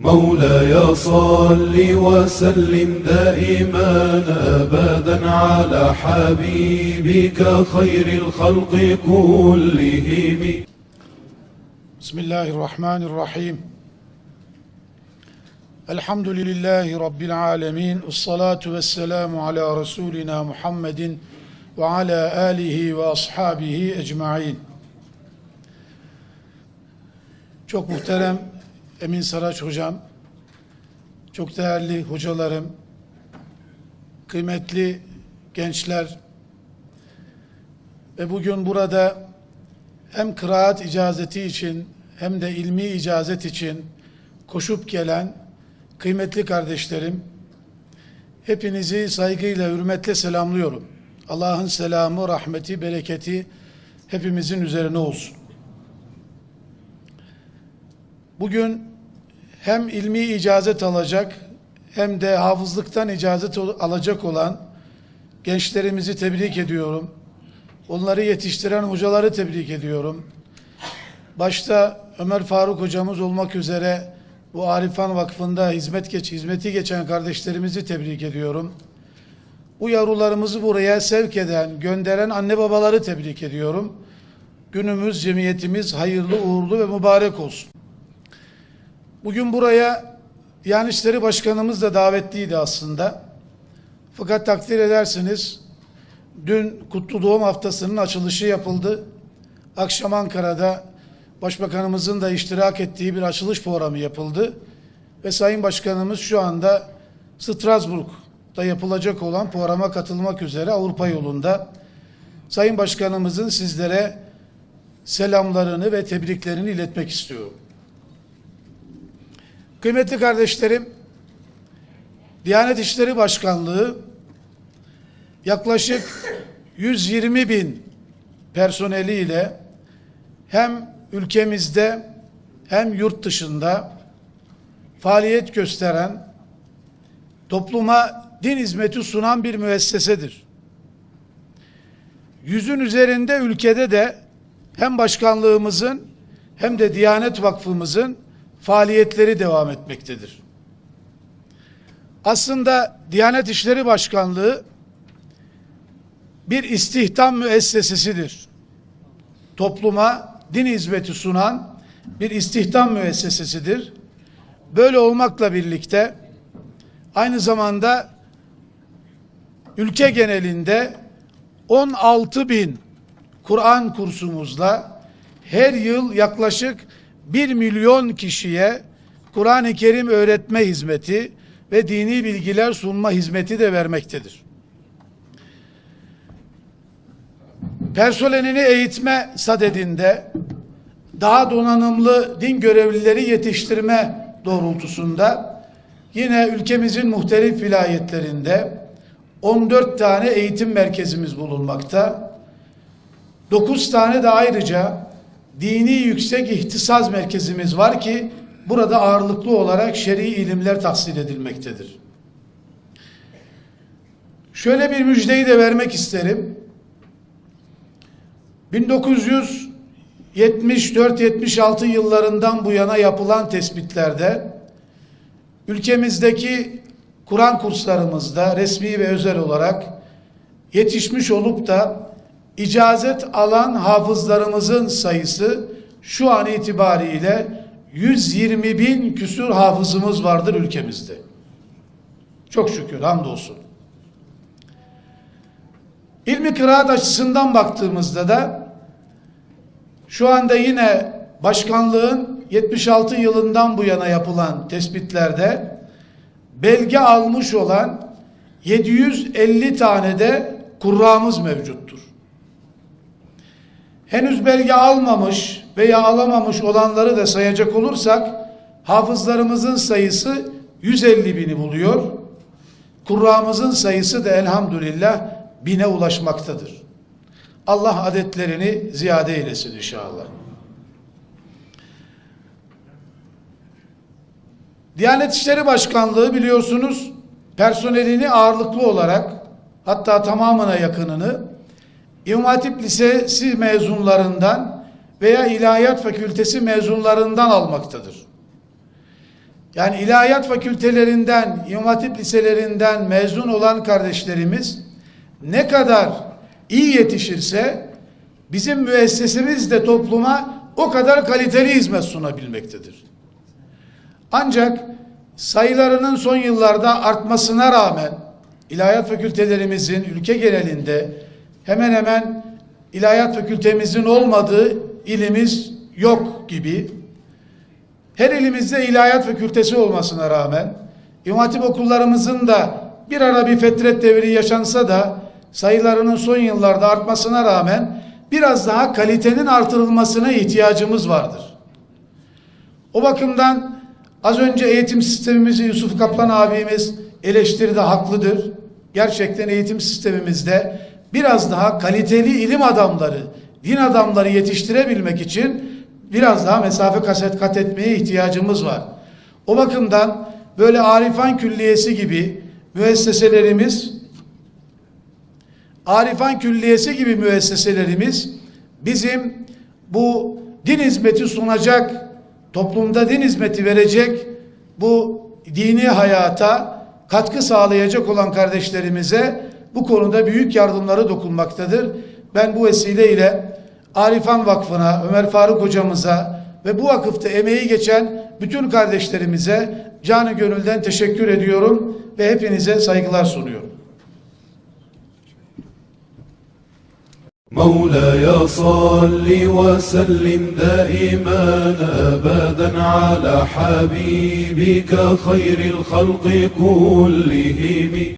مولاي صل وسلم دائما أبدا على حبيبك خير الخلق كلهم. بسم الله الرحمن الرحيم الحمد لله رب العالمين الصلاة والسلام على رسولنا محمد وعلى آله وأصحابه أجمعين Çok muhterem Emin Saraç hocam, çok değerli hocalarım, kıymetli gençler ve bugün burada hem kıraat icazeti için hem de ilmi icazet için koşup gelen kıymetli kardeşlerim, hepinizi saygıyla, hürmetle selamlıyorum. Allah'ın selamı, rahmeti, bereketi hepimizin üzerine olsun. Bugün hem ilmi icazet alacak hem de hafızlıktan icazet alacak olan gençlerimizi tebrik ediyorum. Onları yetiştiren hocaları tebrik ediyorum. Başta Ömer Faruk hocamız olmak üzere bu Arifan Vakfı'nda hizmet geç, hizmeti geçen kardeşlerimizi tebrik ediyorum. Bu yavrularımızı buraya sevk eden, gönderen anne babaları tebrik ediyorum. Günümüz, cemiyetimiz hayırlı, uğurlu ve mübarek olsun. Bugün buraya Diyanet İşleri Başkanımız da davetliydi aslında. Fakat takdir edersiniz dün Kutlu Doğum Haftası'nın açılışı yapıldı. Akşam Ankara'da Başbakanımızın da iştirak ettiği bir açılış programı yapıldı. Ve Sayın Başkanımız şu anda Strasbourg'da yapılacak olan programa katılmak üzere Avrupa yolunda. Sayın Başkanımızın sizlere selamlarını ve tebriklerini iletmek istiyorum. Kıymetli kardeşlerim, Diyanet İşleri Başkanlığı yaklaşık 120 bin personeliyle hem ülkemizde hem yurt dışında faaliyet gösteren, topluma din hizmeti sunan bir müessesedir. Yüzün üzerinde ülkede de hem başkanlığımızın hem de Diyanet Vakfımızın faaliyetleri devam etmektedir. Aslında Diyanet İşleri Başkanlığı bir istihdam müessesesidir. Topluma din hizmeti sunan bir istihdam müessesesidir. Böyle olmakla birlikte aynı zamanda ülke genelinde 16 bin Kur'an kursumuzla her yıl yaklaşık 1 milyon kişiye Kur'an-ı Kerim öğretme hizmeti ve dini bilgiler sunma hizmeti de vermektedir. personelini eğitme sadedinde daha donanımlı din görevlileri yetiştirme doğrultusunda yine ülkemizin muhtelif vilayetlerinde 14 tane eğitim merkezimiz bulunmakta. 9 tane de ayrıca dini yüksek ihtisas merkezimiz var ki burada ağırlıklı olarak şer'i ilimler tahsil edilmektedir. Şöyle bir müjdeyi de vermek isterim. 1974-76 yıllarından bu yana yapılan tespitlerde ülkemizdeki Kur'an kurslarımızda resmi ve özel olarak yetişmiş olup da icazet alan hafızlarımızın sayısı şu an itibariyle 120 bin küsur hafızımız vardır ülkemizde. Çok şükür hamdolsun. İlmi kıraat açısından baktığımızda da şu anda yine başkanlığın 76 yılından bu yana yapılan tespitlerde belge almış olan 750 tane de kurramız mevcuttur. Henüz belge almamış veya alamamış olanları da sayacak olursak hafızlarımızın sayısı 150 bini buluyor. Kurramızın sayısı da elhamdülillah bine ulaşmaktadır. Allah adetlerini ziyade eylesin inşallah. Diyanet İşleri Başkanlığı biliyorsunuz personelini ağırlıklı olarak hatta tamamına yakınını İmam Hatip Lisesi mezunlarından veya İlahiyat Fakültesi mezunlarından almaktadır. Yani ilahiyat fakültelerinden, İmam Hatip liselerinden mezun olan kardeşlerimiz ne kadar iyi yetişirse bizim müessesemiz de topluma o kadar kaliteli hizmet sunabilmektedir. Ancak sayılarının son yıllarda artmasına rağmen ilahiyat fakültelerimizin ülke genelinde hemen hemen ilahiyat fakültemizin olmadığı ilimiz yok gibi. Her ilimizde ilahiyat fakültesi olmasına rağmen İmam Hatip okullarımızın da bir ara bir fetret devri yaşansa da sayılarının son yıllarda artmasına rağmen biraz daha kalitenin artırılmasına ihtiyacımız vardır. O bakımdan az önce eğitim sistemimizi Yusuf Kaplan abimiz eleştirdi haklıdır. Gerçekten eğitim sistemimizde biraz daha kaliteli ilim adamları, din adamları yetiştirebilmek için biraz daha mesafe kaset kat etmeye ihtiyacımız var. O bakımdan böyle Arifan Külliyesi gibi müesseselerimiz Arifan Külliyesi gibi müesseselerimiz bizim bu din hizmeti sunacak, toplumda din hizmeti verecek, bu dini hayata katkı sağlayacak olan kardeşlerimize bu konuda büyük yardımları dokunmaktadır. Ben bu vesileyle Arifan Vakfı'na, Ömer Faruk hocamıza ve bu vakıfta emeği geçen bütün kardeşlerimize canı gönülden teşekkür ediyorum ve hepinize saygılar sunuyorum. مولاي صل وسلم دائما ابدا على حبيبك خير الخلق كلهم